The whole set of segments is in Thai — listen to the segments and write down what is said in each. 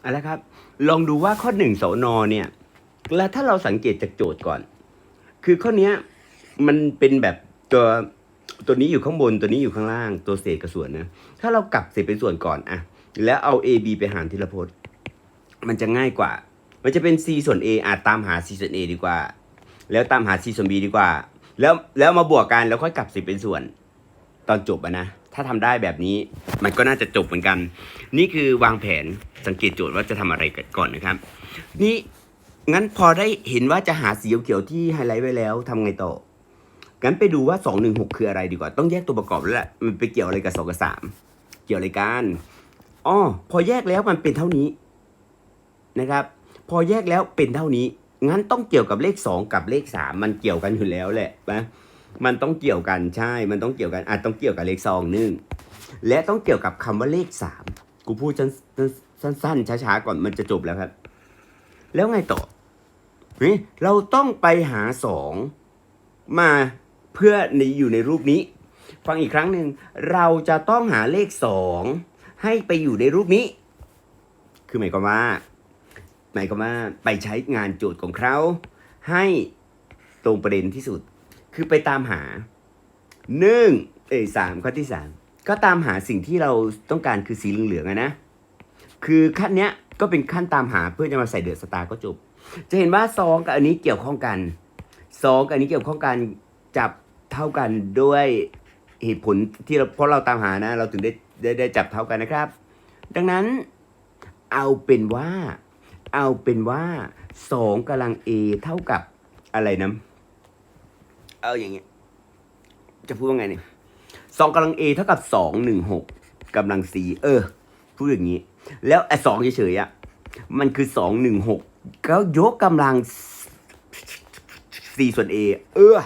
เอาละครับ ลองดูว่าข้อหนึ่งสนเนี่ย แล้วถ้าเราสังเกตจากโจทย์ก่อน คือข้อเนี้ยมันเป็นแบบตัวตัวนี้อยู่ข้างบนตัวนี้อยู่ข้างล่างตัวเศษกับส่วนนะ ถ้าเรากลับเศษเป็นส่วนก่อนอะแล้วเอา a b ไปหารทีละพจน์ มันจะง่ายกว่า มันจะเป็น c ส่วน a อาจตามหา c ส่วน a ดีกว่า แล้วตามหา c ส่วน b ดีกว่า แล้วแล้วมาบวกกันแล้วค่อยกลับเศษเป็นส่วน ตอนจบอะนะ ถ้าทำได้แบบนี้มันก็น่าจะจบเหมือนกัน นี่คือวางแผนสังเกตโจทย์ว่าจะทำอะไรก่อนนะครับ นี่งั้นพอได้เห็นว่าจะหาสีเขียวที่ไฮไลท์ไว้แล้วทำไงต่องั้นไปดูว่า 216 คืออะไรดีกว่า ต้องแยกตัวประกอบแล้วแหละมันไปเกี่ยวอะไรกับ2กับ3เกี่ยวอะไรกันอ๋อพอแยกแล้วมันเป็นเท่านี้นะครับ พอแยกแล้วเป็นเท่านี้ งั้นต้องเกี่ยวกับเลข 2 กับเลข 3 มันเกี่ยวกันอยู่แล้วแหละนะ มันต้องเกี่ยวกันใช่ มันต้องเกี่ยวกันอาจต้องเกี่ยวกับเลขสองหนึ่งและต้องเกี่ยวกับคำว่าเลขสามกูพูดสั้นสั้นๆช้าๆก่อนมันจะจบแล้วครับ แล้วไงต่อเฮ้ยเราต้องไปหาสองมาเพื่อในอยู่ในรูปนี้ ฟังอีกครั้งหนึ่งเราจะต้องหาเลขสองให้ไปอยู่ในรูปนี้ คือหมายความว่าหมายความว่าไปใช้งานโจทย์ของเขาให้ตรงประเด็นที่สุด คือไปตามหาหนึ่งเอ้ยสามข้อที่สามก็ตามหาสิ่งที่เราต้องการคือสีเหลืองๆอะนะ คือขั้นเนี้ยก็เป็นขั้นตามหาเพื่อจะมาใส่เดือดสตาร์ก็จบ จะเห็นว่าซองกับอันนี้เกี่ยวข้องกันซองกับอันนี้เกี่ยวข้องกันจับเท่ากันด้วยเหตุผลที่เราเพราะเราตามหานะ เราถึงได้ได้ได้จับเท่ากันนะครับ ดังนั้นเอาเป็นว่า เอาเป็นว่าสองกำลัง A เท่ากับอะไรนะ เอาอย่างเงี้ยจะพูดว่าไงเนี่ยสองกำลัง A เท่ากับสองหนึ่งหกกำลัง C เออพูดอย่างนี้ แล้วไอ้สองเฉยๆอะมันคือสองหนึ่งหกก็ยกกำลัง C ส่วน A เออ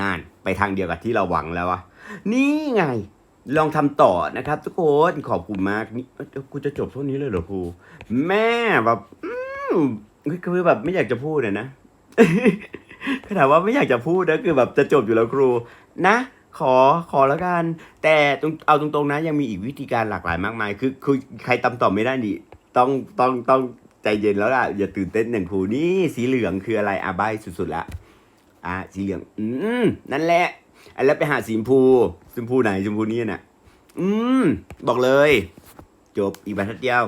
นั่นไปทางเดียวกับที่เราหวังแล้ววะนี่ไง ลองทำต่อนะครับ ทุกคนขอบคุณมากนี่กูจะจบเท่านี้เลยเหรอครูแม่แบบ อืมคือแบบไม่อยากจะพูดเลยนะ คือถามว่าไม่อยากจะพูดนะคือแบบจะจบอยู่แล้วครู นะ ขอขอแล้วกัน แต่ตรงเอาตรงๆนะ ยังมีอีกวิธีการหลากหลายมากมาย คือคือใครตำต่อไม่ได้นี่ต้องต้องต้องใจเย็นแล้วล่ะ อย่าตื่นเต้นหนึ่งครูนี่สีเหลืองคืออะไรอาใบายสุดๆละอะสีเหลือง อืมนั่นแหละอันแล้วไปหาสีชมพูชมพูไหนชมพูนี่น่ะ อืม บอกเลย จบอีกบรรทัดเดียว